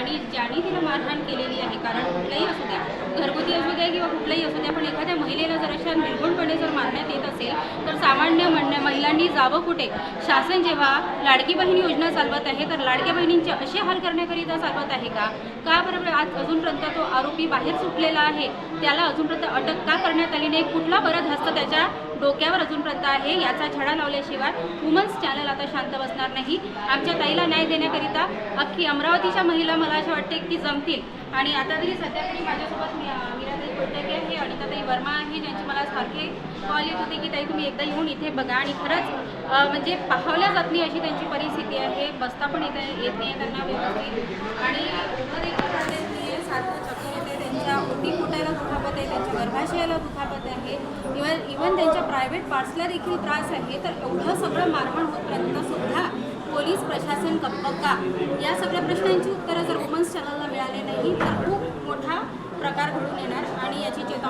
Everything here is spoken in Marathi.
आणि ज्यांनी तिला मारहाण केलेली आहे कारण कुठलंही असू द्या घरगुती असू द्या किंवा कुठलाही असू द्या पण एखाद्या महिलेला अशा निर्गुणपणे जर मारण्यात येत असेल तर सामान्य म्हणण्या महिलांनी जावं कुठे? शासन जेव्हा लाडकी बहीण योजना चालवत आहे तर लाडक्या बहिणींचे असे हाल करण्याकरिता चालवत आहे का? का बरोबर आज अजूनपर्यंत तो आरोपी बाहेर सुटलेला आहे? त्याला अजूनपर्यंत अटक का करण्यात आली नाही? कुठला परत हस्त त्याच्या डोक्यावर अजूनपर्यंत आहे? याचा छडा लावल्याशिवाय वुमन्स चॅनल आता शांत बसणार नाही. आमच्या ताईला न्याय देण्याकरिता अख्खी अमरावतीच्या महिला मला असे वाटते की जमतील. आणि आता तरी सध्या तरी माझ्यासोबत मी मीराताई कोटके आहे अनिताताई वर्मा आहे ज्यांची मला सारखे कॉल येत होते की ताई तुम्ही एकदा येऊन इथे बघा. आणि खरंच म्हणजे पाहवल्या जात नाही अशी त्यांची परिस्थिती आहे. बसता पण इथे येत नाही त्यांना व्यवस्थित. आणि म्हणजे सारखं चक्कर येते. त्यांच्या ओटी फुटायला दुखापत आहे. त्यांच्या गर्भाशयाला दुखापत आहे. इवन इवन त्यांच्या प्रायव्हेट पार्ट्सला देखील त्रास आहे. तर एवढं सगळं मारहाण होतपर्यंत सुद्धा पोलीस प्रशासन गप्प का या सगळ्या प्रश्नांची उत्तरं जर वुमन्स चॅनलला मिळाले नाही तर खूप मोठा प्रकार घडून येणार. आणि याची चेतावणी